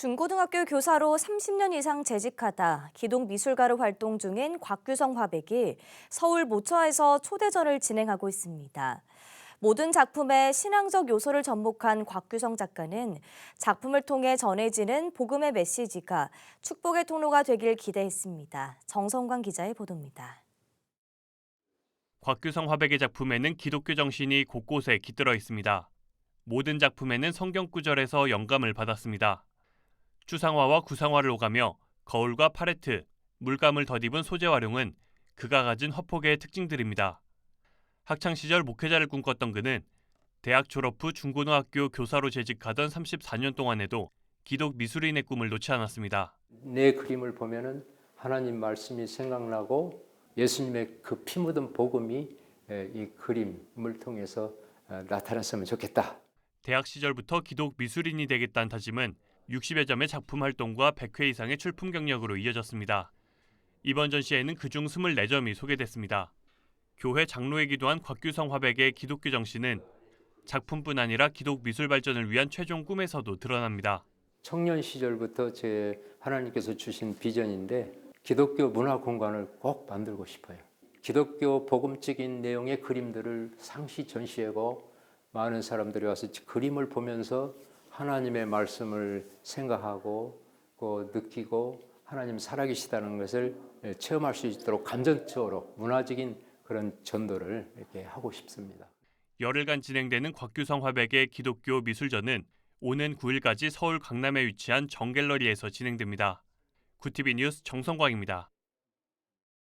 중고등학교 교사로 30년 이상 재직하다 기동 미술가로 활동 중인 곽규성 화백이 서울 모처에서 초대전을 진행하고 있습니다. 모든 작품에 신앙적 요소를 접목한 곽규성 작가는 작품을 통해 전해지는 복음의 메시지가 축복의 통로가 되길 기대했습니다. 정성관 기자의 보도입니다. 곽규성 화백의 작품에는 기독교 정신이 곳곳에 깃들어 있습니다. 모든 작품에는 성경 구절에서 영감을 받았습니다. 추상화와 구상화를 오가며 거울과 팔레트, 물감을 덧입은 소재 활용은 그가 가진 화폭의 특징들입니다. 학창 시절 목회자를 꿈꿨던 그는 대학 졸업 후 중고등학교 교사로 재직하던 34년 동안에도 기독 미술인의 꿈을 놓지 않았습니다. 내 그림을 보면은 하나님 말씀이 생각나고 예수님의 그 피 묻은 복음이 에, 이 그림을 통해서 어, 나타났으면 좋겠다. 대학 시절부터 기독 미술인이 되겠다는 다짐은 60여 점의 작품 활동과 100회 이상의 출품 경력으로 이어졌습니다. 이번 전시회는 그중 24점이 소개됐습니다. 교회 장로이기도 한 곽규성 화백의 기독교 정신은 작품뿐 아니라 기독 미술 발전을 위한 최종 꿈에서도 드러납니다. 청년 시절부터 제 하나님께서 주신 비전인데 기독교 문화 공간을 꼭 만들고 싶어요. 기독교 복음적인 내용의 그림들을 상시 전시하고 많은 사람들이 와서 그림을 보면서 하나님의 말씀을 생각하고 그 느끼고 하나님 살아계시다는 것을 체험할 수 있도록 감정적으로 문화적인 그런 전도를 이렇게 하고 싶습니다. 열흘간 진행되는 곽규성 화백의 기독교 미술전은 오는 9일까지 서울 강남에 위치한 정갤러리에서 진행됩니다. 구티비 뉴스 정성광입니다.